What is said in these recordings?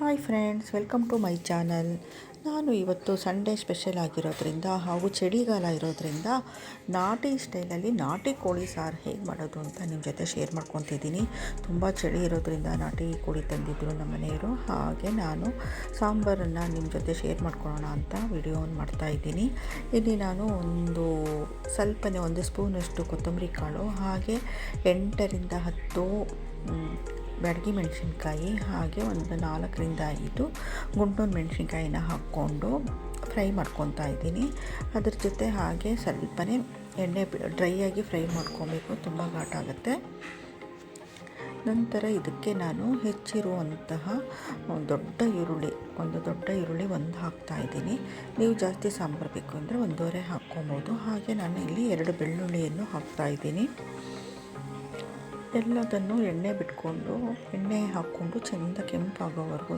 Hi friends welcome to my channel ನಾನು ಇವತ್ತು Sunday special ಆಗಿರೋದ್ರಿಂದ ಹಾಗೂ ಚಳಿಗಾಲ ಇರೋದ್ರಿಂದ ನಾಟಿ ಸ್ಟೈಲಲ್ಲಿ ನಾಟಿ ಕೋಳಿ ಸಾರು ಹೇಗೆ ಮಾಡೋದು ಅಂತ ನಿಮ್ಮ ಜೊತೆ ಶೇರ್ ಮಾಡ್ಕೊತಿದ್ದೀನಿ. ತುಂಬ ಚಳಿ ಇರೋದ್ರಿಂದ ನಾಟಿ ಕೋಳಿ ತಂದಿದ್ದರು ನಮ್ಮ ಮನೆಯವರು. ಹಾಗೆ ನಾನು ಸಾಂಬಾರನ್ನು ನಿಮ್ಮ ಜೊತೆ ಶೇರ್ ಮಾಡ್ಕೊಳ್ಳೋಣ ಅಂತ ವಿಡಿಯೋನ ಮಾಡ್ತಾಯಿದ್ದೀನಿ ಇಲ್ಲಿ ನಾನು ಒಂದು ಸ್ವಲ್ಪನೇ ಒಂದು ಸ್ಪೂನಷ್ಟು ಕೊತ್ತಂಬರಿ ಕಾಳು, ಹಾಗೆ ಎಂಟರಿಂದ ಹತ್ತು ಬ್ಯಾಡಗಿ ಮೆಣಸಿನ್ಕಾಯಿ ಹಾಗೆ ಒಂದು ನಾಲ್ಕರಿಂದ ಐದು ಗುಂಟೂರು ಮೆಣಸಿನ್ಕಾಯಿನ ಹಾಕ್ಕೊಂಡು ಫ್ರೈ ಮಾಡ್ಕೊತಾ ಇದ್ದೀನಿ. ಅದ್ರ ಜೊತೆ ಹಾಗೆ ಸ್ವಲ್ಪನೇ ಎಣ್ಣೆ ಡ್ರೈ ಆಗಿ ಫ್ರೈ ಮಾಡ್ಕೊಬೇಕು, ತುಂಬ ಘಾಟಾಗುತ್ತೆ ನಂತರ ಇದಕ್ಕೆ ನಾನು ಹೆಚ್ಚಿರುವಂತಹ ದೊಡ್ಡ ಈರುಳ್ಳಿ, ಒಂದು ದೊಡ್ಡ ಈರುಳ್ಳಿ ಒಂದು ಹಾಕ್ತಾ ಇದ್ದೀನಿ. ನೀವು ಜಾಸ್ತಿ ಸಾಂಬಾರು ಬೇಕು ಅಂದರೆ ಒಂದೂವರೆ ಹಾಕ್ಕೊಬೋದು. ಹಾಗೆ ನಾನು ಇಲ್ಲಿ ಎರಡು ಬೆಳ್ಳುಳ್ಳಿಯನ್ನು ಹಾಕ್ತಾ ಇದ್ದೀನಿ. ಎಲ್ಲದನ್ನು ಎಣ್ಣೆ ಬಿಟ್ಕೊಂಡು, ಎಣ್ಣೆ ಹಾಕ್ಕೊಂಡು ಚೆಂದ ಕೆಂಪಾಗೋವರೆಗೂ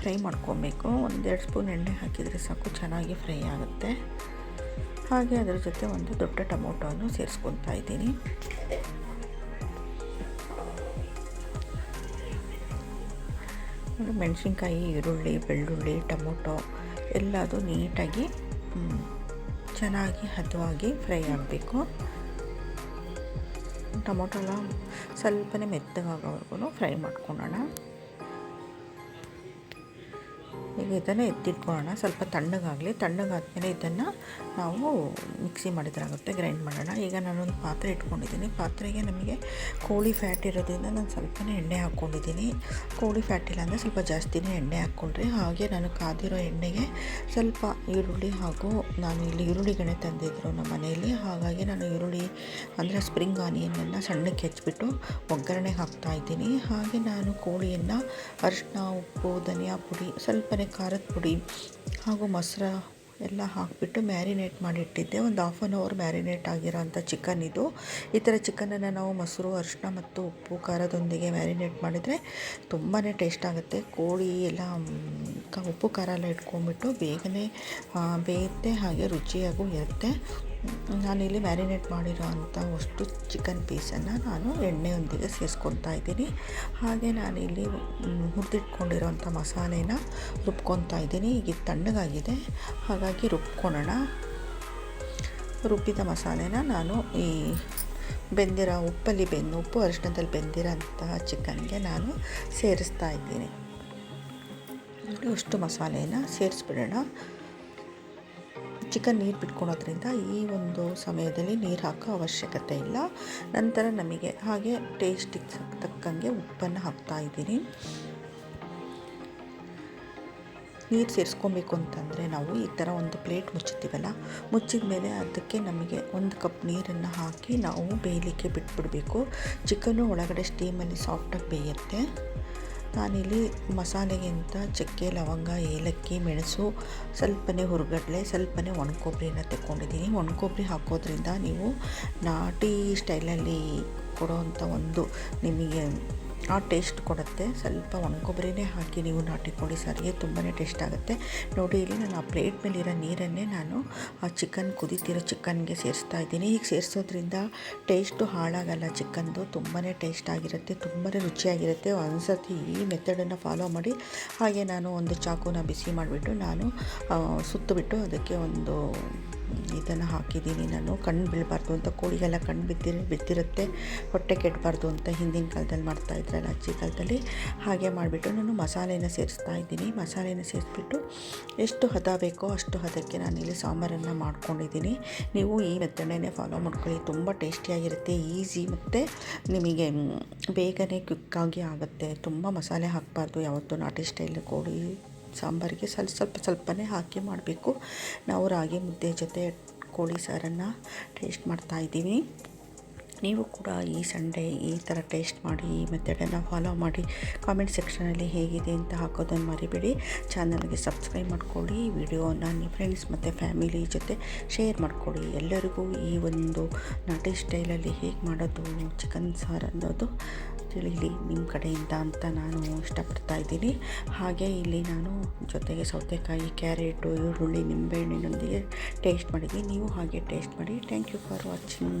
ಫ್ರೈ ಮಾಡ್ಕೊಬೇಕು. ಒಂದೆರಡು ಸ್ಪೂನ್ ಎಣ್ಣೆ ಹಾಕಿದರೆ ಸಾಕು, ಚೆನ್ನಾಗಿ ಫ್ರೈ ಆಗುತ್ತೆ. ಹಾಗೆ ಅದರ ಜೊತೆ ಒಂದು ದೊಡ್ಡ ಟೊಮೊಟೊವನ್ನು ಸೇರಿಸ್ಕೊತಾ ಇದ್ದೀನಿ. ಮೆಣಸಿನ್ಕಾಯಿ, ಈರುಳ್ಳಿ, ಬೆಳ್ಳುಳ್ಳಿ, ಟೊಮೊಟೊ ಎಲ್ಲದೂ ನೀಟಾಗಿ ಚೆನ್ನಾಗಿ ಹದವಾಗಿ ಫ್ರೈ ಆಗಬೇಕು. ಟೊಮೊಟೊನ ಸ್ವಲ್ಪನೇ ಮೆತ್ತಗಾಗೋವರೆಗೂ ಫ್ರೈ ಮಾಡ್ಕೊಳ್ಳೋಣ ಈಗ ಇದನ್ನು ಎತ್ತಿಟ್ಕೊಳ್ಳೋಣ. ಸ್ವಲ್ಪ ತಣ್ಣಗಾಗಲಿ. ತಣ್ಣಗಾದಮೇಲೆ ಇದನ್ನು ನಾವು ಮಿಕ್ಸಿ ಮಾಡಿದ್ರಾಗುತ್ತೆ. ಗ್ರೈಂಡ್ ಮಾಡೋಣ. ಈಗ ನಾನೊಂದು ಪಾತ್ರೆ ಇಟ್ಕೊಂಡಿದ್ದೀನಿ. ಪಾತ್ರೆಗೆ ನಮಗೆ ಕೋಳಿ ಫ್ಯಾಟ್ ಇರೋದ್ರಿಂದ ನಾನು ಸ್ವಲ್ಪನೇ ಎಣ್ಣೆ ಹಾಕ್ಕೊಂಡಿದ್ದೀನಿ. ಕೋಳಿ ಫ್ಯಾಟ್ ಇಲ್ಲ ಅಂದರೆ ಸ್ವಲ್ಪ ಜಾಸ್ತಿನೇ ಎಣ್ಣೆ ಹಾಕ್ಕೊಳ್ರಿ ಹಾಗೆ ನಾನು ಕಾದಿರೋ ಎಣ್ಣೆಗೆ ಸ್ವಲ್ಪ ಈರುಳ್ಳಿ ಹಾಗೂ ನಾನು ಇಲ್ಲಿ ಈರುಳ್ಳಿ ಗಣೆ ತಂದಿದ್ರು ನಮ್ಮ ಮನೆಯಲ್ಲಿ. ಹಾಗಾಗಿ ನಾನು ಈರುಳ್ಳಿ ಅಂದರೆ ಸ್ಪ್ರಿಂಗ್ ಆನಿಯನ್ನೆಲ್ಲ ಸಣ್ಣಕ್ಕೆ ಹೆಚ್ಚಿಬಿಟ್ಟು ಒಗ್ಗರಣೆ ಹಾಕ್ತಾ ಇದ್ದೀನಿ. ಹಾಗೆ ನಾನು ಕೋಳಿಯನ್ನು ಅರಿಶಿನ ಉಪ್ಪು, ಧನಿಯಾ ಪುಡಿ ಸ್ವಲ್ಪನೇ ಖಾರದ ಪುಡಿ ಹಾಗೂ ಮೊಸರ ಎಲ್ಲ ಹಾಕಿಬಿಟ್ಟು ಮ್ಯಾರಿನೇಟ್ ಮಾಡಿಟ್ಟಿದ್ದೆ. ಒಂದು ಹಾಫ್ ಆನ್ ಅವರ್ ಮ್ಯಾರಿನೇಟ್ ಆಗಿರೋ ಅಂಥ ಚಿಕನ್ ಇದು. ಈ ಥರ ಚಿಕನನ್ನು ನಾವು ಮೊಸರು ಅರಿಶಿನ ಮತ್ತು ಉಪ್ಪು, ಖಾರದೊಂದಿಗೆ ಮ್ಯಾರಿನೇಟ್ ಮಾಡಿದರೆ ತುಂಬಾ ಟೇಸ್ಟ್ ಆಗುತ್ತೆ. ಕೋಳಿ ಎಲ್ಲ ಉಪ್ಪು ಖಾರ ಎಲ್ಲ ಇಟ್ಕೊಂಡ್ಬಿಟ್ಟು ಬೇಗನೆ ಬೇಯುತ್ತೆ, ಹಾಗೆ ರುಚಿಯಾಗೂ ಇರುತ್ತೆ. ನಾನಿಲ್ಲಿ ಮ್ಯಾರಿನೇಟ್ ಮಾಡಿರೋ ಅಂಥ ಅಷ್ಟು ಚಿಕನ್ ಪೀಸನ್ನು ನಾನು ಎಣ್ಣೆಯೊಂದಿಗೆ ಸೇರಿಸ್ಕೊತಾ ಇದ್ದೀನಿ. ಹಾಗೆ ನಾನಿಲ್ಲಿ ಹುರಿದಿಟ್ಕೊಂಡಿರೋ ಅಂಥ ಮಸಾಲೆನ ರುಬ್ಕೊತಾ ಇದ್ದೀನಿ. ಈಗ ತಣ್ಣಗಾಗಿದೆ. ಹಾಗಾಗಿ ರುಬ್ಕೊಳ್ಳೋಣ. ರುಬ್ಬಿದ ಮಸಾಲೆನ ನಾನು ಈ ಬೆಂದಿರೋ ಉಪ್ಪಲ್ಲಿ ಬೆಂದು, ಉಪ್ಪು ಅರಿಶಿನದಲ್ಲಿ ಬೆಂದಿರೋ ಅಂತಹ ಚಿಕನ್ಗೆ ನಾನು ಸೇರಿಸ್ತಾ ಇದ್ದೀನಿ. ಅಷ್ಟು ಮಸಾಲೆನ ಸೇರಿಸ್ಬಿಡೋಣ. ಚಿಕನ್ ನೀರು ಬಿಟ್ಕೊಳೋದ್ರಿಂದ ಈ ಒಂದು ಸಮಯದಲ್ಲಿ ನೀರು ಹಾಕೋ ಅವಶ್ಯಕತೆ ಇಲ್ಲ. ನಂತರ ನಮಗೆ ಹಾಗೆ ಟೇಸ್ಟಿಗೆ ತಕ್ಕಂಗೆ ಉಪ್ಪನ್ನು ಹಾಕ್ತಾ ಇದ್ದೀನಿ. ನೀರು ಸೇರಿಸ್ಕೊಬೇಕು ಅಂತಂದರೆ ನಾವು ಈ ಥರ ಒಂದು ಪ್ಲೇಟ್ ಮುಚ್ಚುತ್ತೀವಲ್ಲ ಮುಚ್ಚಿದ ಮೇಲೆ ಅದಕ್ಕೆ ನಮಗೆ ಒಂದು ಕಪ್ ನೀರನ್ನು ಹಾಕಿ ನಾವು ಬೇಯಲಿಕ್ಕೆ ಬಿಟ್ಬಿಡಬೇಕು. ಚಿಕನ್ನು ಒಳಗಡೆ ಸ್ಟೀಮಲ್ಲಿ ಸಾಫ್ಟಾಗಿ ಬೇಯುತ್ತೆ. ನಾನಿಲ್ಲಿ ಮಸಾಲೆಗಿಂತ ಚಕ್ಕೆ, ಲವಂಗ, ಏಲಕ್ಕಿ, ಮೆಣಸು ಸ್ವಲ್ಪನೇ ಹುರ್ಗಡ್ಲೆ, ಸ್ವಲ್ಪನೇ ಒಣಕೊಬ್ಬರಿನ ತೆಕ್ಕೊಂಡಿದ್ದೀನಿ. ಒಣಕೊಬ್ಬರಿ ಹಾಕೋದ್ರಿಂದ ನೀವು ನಾಟಿ ಸ್ಟೈಲಲ್ಲಿ ಕೊಡೋವಂಥ ಒಂದು ನಿಮಗೆ ಆ ಟೇಸ್ಟ್ ಕೊಡುತ್ತೆ. ಸ್ವಲ್ಪ ಒಣಕೊಬ್ಬರಿನೇ ಹಾಕಿ ನೀವು ನಾಟಿ ಕೋಳಿ ಸಾರಿಗೆ ತುಂಬಾ ಟೇಸ್ಟ್ ಆಗುತ್ತೆ. ನೋಡಿ, ಇಲ್ಲಿ ನಾನು ಆ ಪ್ಲೇಟ್ ಮೇಲಿರೋ ನೀರನ್ನೇ ನಾನು ಆ ಚಿಕನ್ ಕುದೀತಿರೋ ಚಿಕನ್ಗೆ ಸೇರಿಸ್ತಾ ಇದ್ದೀನಿ. ಹೀಗೆ ಸೇರಿಸೋದ್ರಿಂದ ಟೇಸ್ಟು ಹಾಳಾಗಲ್ಲ ಚಿಕನ್ದು. ತುಂಬಾ ಟೇಸ್ಟ್ ಆಗಿರುತ್ತೆ ತುಂಬಾ ರುಚಿಯಾಗಿರುತ್ತೆ. ಒಂದ್ಸತಿ ಈ ಮೆಥಡನ್ನು ಫಾಲೋ ಮಾಡಿ ಹಾಗೆ ನಾನು ಒಂದು ಚಾಕುನ ಬಿಸಿ ಮಾಡಿಬಿಟ್ಟು ನಾನು ಸುತ್ತಬಿಟ್ಟು ಅದಕ್ಕೆ ಒಂದು ಇದನ್ನು ಹಾಕಿದ್ದೀನಿ ನಾನು. ಕಣ್ಣು ಬೀಳಬಾರ್ದು ಅಂತ, ಕೋಳಿಗೆಲ್ಲ ಕಣ್ಣು ಬಿದ್ದಿರ ಬಿದ್ದಿರುತ್ತೆ. ಹೊಟ್ಟೆ ಕೆಡಬಾರ್ದು ಅಂತ ಹಿಂದಿನ ಕಾಲದಲ್ಲಿ ಮಾಡ್ತಾ ಇದ್ರಲ್ಲ, ಅಜ್ಜಿ ಕಾಲದಲ್ಲಿ. ಹಾಗೆ ಮಾಡಿಬಿಟ್ಟು ನಾನು ಮಸಾಲೆನ ಸೇರಿಸ್ತಾ ಇದ್ದೀನಿ. ಮಸಾಲೆನ ಸೇರಿಸ್ಬಿಟ್ಟು ಎಷ್ಟು ಹದ ಬೇಕೋ ಅಷ್ಟು ಹದಕ್ಕೆ ನಾನಿಲ್ಲಿ ಸಾಂಬಾರನ್ನು ಮಾಡ್ಕೊಂಡಿದ್ದೀನಿ. ನೀವು ಈ ಮೆಥಡನ್ನೇ ಫಾಲೋ ಮಾಡ್ಕೊಳ್ಳಿ. ತುಂಬ ಟೇಸ್ಟಿಯಾಗಿರುತ್ತೆ, ಈಸಿ ಮತ್ತು ನಿಮಗೆ ಬೇಗನೆ ಕ್ವಿಕ್ಕಾಗಿ ಆಗುತ್ತೆ. ತುಂಬ ಮಸಾಲೆ ಹಾಕಬಾರ್ದು. ಯಾವತ್ತೂ ನಾಟಿ ಸ್ಟೈಲ್ ಕೋಳಿ ಸಾಂಬಾರಿಗೆ ಸ್ವಲ್ಪ ಸ್ವಲ್ಪ, ಸ್ವಲ್ಪನೇ ಹಾಕಿ ಮಾಡಬೇಕು. ನಾವು ರಾಗಿ ಮುದ್ದೆ ಜೊತೆ ಕೋಳಿ ಸಾರನ್ನು ಟೇಸ್ಟ್ ಮಾಡ್ತಾಯಿದ್ದೀವಿ ನೀವು ಕೂಡ ಈ ಸಂಡೇ ಈ ಥರ ಟೇಸ್ಟ್ ಮಾಡಿ, ಈ ಮೆಥಡನ್ನು ಫಾಲೋ ಮಾಡಿ ಕಾಮೆಂಟ್ ಸೆಕ್ಷನಲ್ಲಿ ಹೇಗಿದೆ ಅಂತ ಹಾಕೋದನ್ನು ಮರಿಬೇಡಿ. ಚಾನಲ್ಗೆ ಸಬ್ಸ್ಕ್ರೈಬ್ ಮಾಡ್ಕೊಳ್ಳಿ, ವಿಡಿಯೋನ ನಿಮ್ಮ ಫ್ರೆಂಡ್ಸ್ ಮತ್ತು ಫ್ಯಾಮಿಲಿ ಜೊತೆ ಶೇರ್ ಮಾಡ್ಕೊಳ್ಳಿ. ಎಲ್ಲರಿಗೂ ಈ ಒಂದು ನಾಟಿ ಸ್ಟೈಲಲ್ಲಿ ಹೇಗೆ ಮಾಡೋದು, ಚಿಕನ್ ಸಾರು ಅನ್ನೋದು ತಿಳಿಲಿ ನಿಮ್ಮ ಕಡೆಯಿಂದ ಅಂತ ನಾನು ಇಷ್ಟಪಡ್ತಾ ಇದ್ದೀನಿ. ಹಾಗೆ ಇಲ್ಲಿ ನಾನು ಜೊತೆಗೆ ಸೌತೆಕಾಯಿ, ಕ್ಯಾರೆಟು, ಈರುಳ್ಳಿ, ನಿಂಬೆಹಣ್ಣಿನೊಂದಿಗೆ ಟೇಸ್ಟ್ ಮಾಡಿದ್ದೀನಿ. ನೀವು ಹಾಗೆ ಟೇಸ್ಟ್ ಮಾಡಿ. Thank you for watching.